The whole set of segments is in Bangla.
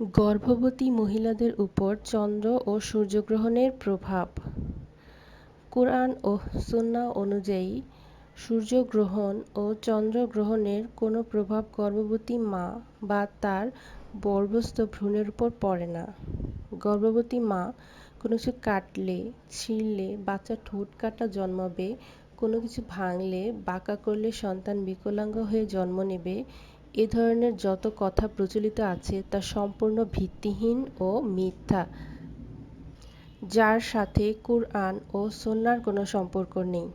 গর্ভবতী মহিলাদের উপর চন্দ্র ও সূর্যগ্রহণের প্রভাব। কুরআন ও সুন্নাহ অনুযায়ী সূর্যগ্রহণ ও চন্দ্রগ্রহণের কোনো প্রভাব গর্ভবতী মা বা তার গর্ভস্থ ভ্রূণের উপর পড়ে না। গর্ভবতী মা কোনো কিছু কাটলে, ছিঁড়লে, বাচ্চা ঠোঁট কাটা জন্মাবে, কোনো কিছু ভাঙলে, বাঁকা করলে সন্তান বিকলাঙ্গ হয়ে জন্ম নেবে এ ধরনের যত কথা প্রচলিত আছে তা সম্পূর্ণ ভিত্তিহীন ও মিথ্যা, যার সাথে কুরআন ও সুন্নাহর কোনো সম্পর্ক নেই।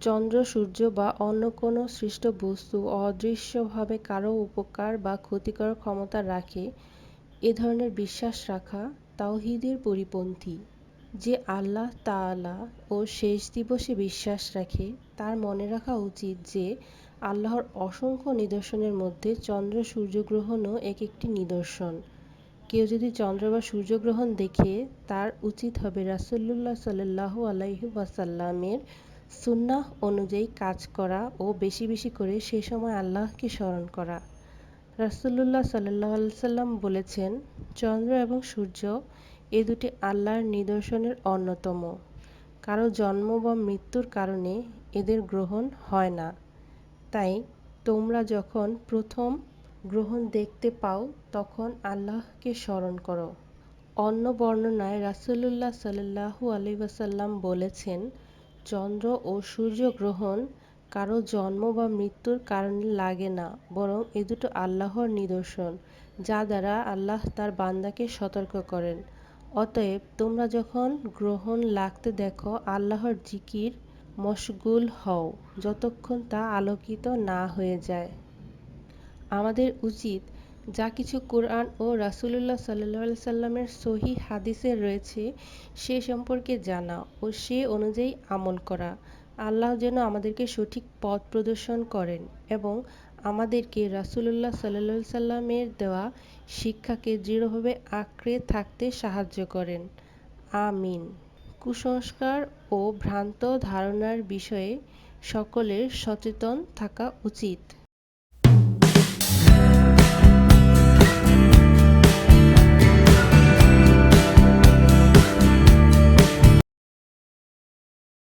চন্দ্র, সূর্য বা অন্য কোনো সৃষ্ট বস্তু অদৃশ্যভাবে কারও উপকার বা ক্ষতি করার ক্ষমতা রাখে, এ ধরনের বিশ্বাস রাখা তাওহিদের পরিপন্থী। যে আল্লাহ তাআলা ও শেষ দিবসে বিশ্বাস রাখে, তার মনে রাখা উচিত যে আল্লাহর অসংখ্য নিদর্শনের মধ্যে চন্দ্র সূর্যগ্রহণও এক একটি নিদর্শন। কেউ যদি চন্দ্র বা সূর্যগ্রহণ দেখে, তার উচিত হবে রাসূলুল্লাহ সাল্লাল্লাহু আলাইহি ওয়াসাল্লামের সুন্নাহ অনুযায়ী কাজ করা ও বেশি বেশি করে সে সময় আল্লাহকে স্মরণ করা। রাসূলুল্লাহ সাল্লাল্লাহু আলাইহি সাল্লাম বলেছেন, চন্দ্র এবং সূর্য এ দুটি আল্লাহর নিদর্শনের অন্যতম। কারও জন্ম বা মৃত্যুর কারণে এদের গ্রহণ হয় না। তাই তোমরা যখন প্রথম গ্রহণ দেখতে পাও, তখন আল্লাহকে স্মরণ করো। অন্য বর্ণনায় রাসূলুল্লাহ সাল্লাল্লাহু আলাইহি ওয়াসাল্লাম বলেছেন, চন্দ্র ও সূর্য গ্রহণ কারও জন্ম বা মৃত্যুর কারণে লাগে না, বরং এ দুটো আল্লাহর নিদর্শন, যা দ্বারা আল্লাহ তার বান্দাকে সতর্ক করেন। অতএব তোমরা যখন গ্রহণ লাগতে দেখো, আল্লাহর জিকির মশগুল হও যতক্ষণ তা আলোকিত না হয়ে যায়। আমাদের উচিত যা কিছু কোরআন ও রাসূলুল্লাহ সাল্লাল্লাহু সাল্লামের সহি হাদিসে রয়েছে, সে সম্পর্কে জানা ও সে অনুযায়ী আমল করা। আল্লাহ যেন আমাদেরকে সঠিক পথ প্রদর্শন করেন এবং আমাদেরকে রাসূলুল্লাহ সাল্লা সাল্লামের দেওয়া শিক্ষাকে দৃঢ়ভাবে আঁকড়ে থাকতে সাহায্য করেন। আমিন। কুসংস্কার ও ভ্রান্ত ধারণার বিষয়ে সকলের সচেতন থাকা উচিত।